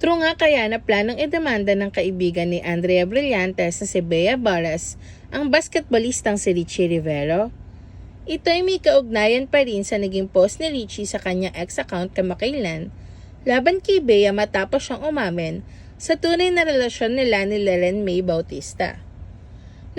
True nga kaya na planong idemanda ng kaibigan ni Andrea Brillantes na si Bea Barras ang basketballistang si Richie Rivero? Ito ay may kaugnayan pa rin sa naging post ni Richie sa kanyang ex-account kamakailan laban kay Bea matapos siyang umamin sa tunay na relasyon nila ni Lelen May Bautista.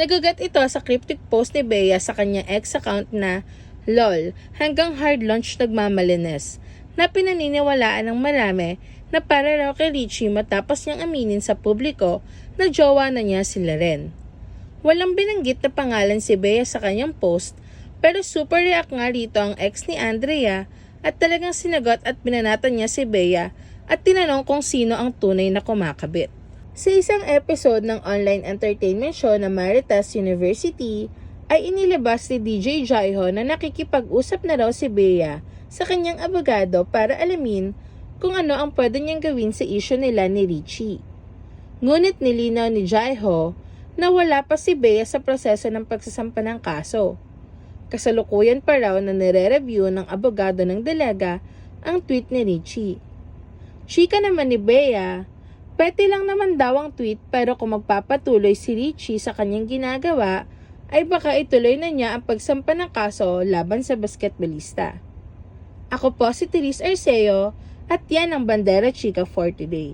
Nagagat ito sa cryptic post ni Bea sa kanyang ex-account na LOL hanggang hard launch nagmamalines na pinaniniwalaan ng marami na para raw kay Richie matapos niyang aminin sa publiko na jowa na niya si Leren. Walang binanggit na pangalan si Bea sa kanyang post pero super react nga rito ang ex ni Andrea at talagang sinagot at binanatan niya si Bea at tinanong kung sino ang tunay na kumakabit. Sa isang episode ng online entertainment show na Maritas University, ay inilabas ni DJ Jaiho na nakikipag-usap na raw si Bea sa kanyang abogado para alamin kung ano ang pwede niyang gawin sa isyo nila ni Richie. Ngunit nilinaw ni Jaiho na wala pa si Bea sa proseso ng pagsasampa ng kaso. Kasalukuyan pa raw na nire-review ng abogado ng delega ang tweet ni Richie. Chika naman ni Bea, pwede lang naman daw ang tweet pero kung magpapatuloy si Richie sa kanyang ginagawa, ay baka ituloy na niya ang pagsampa ng kaso laban sa basketballista. Ako po si Therese Arceo at yan ang Bandera Chika for today.